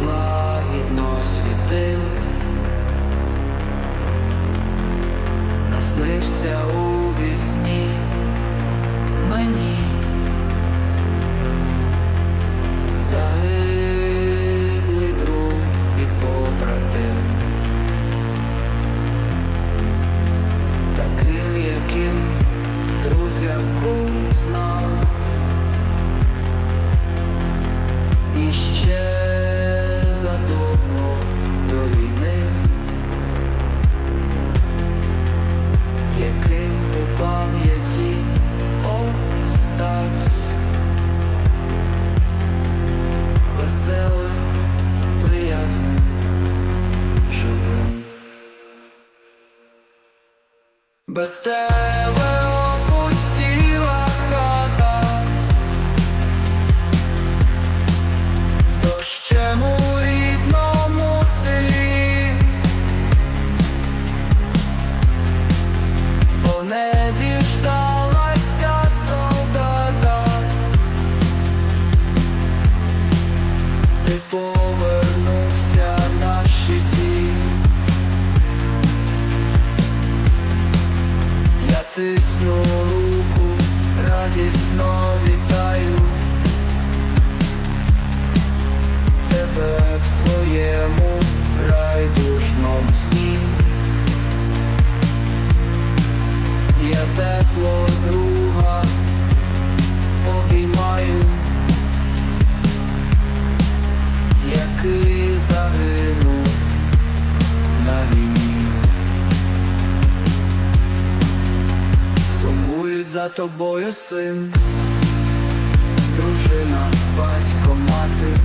злагідно світив, наснився у. Без тисну за тобою син, дружина, батько, мати,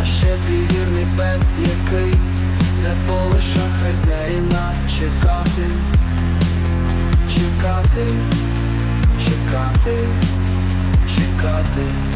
а ще твій вірний пес, який не полиша хазяїна чекати, чекати, чекати, чекати.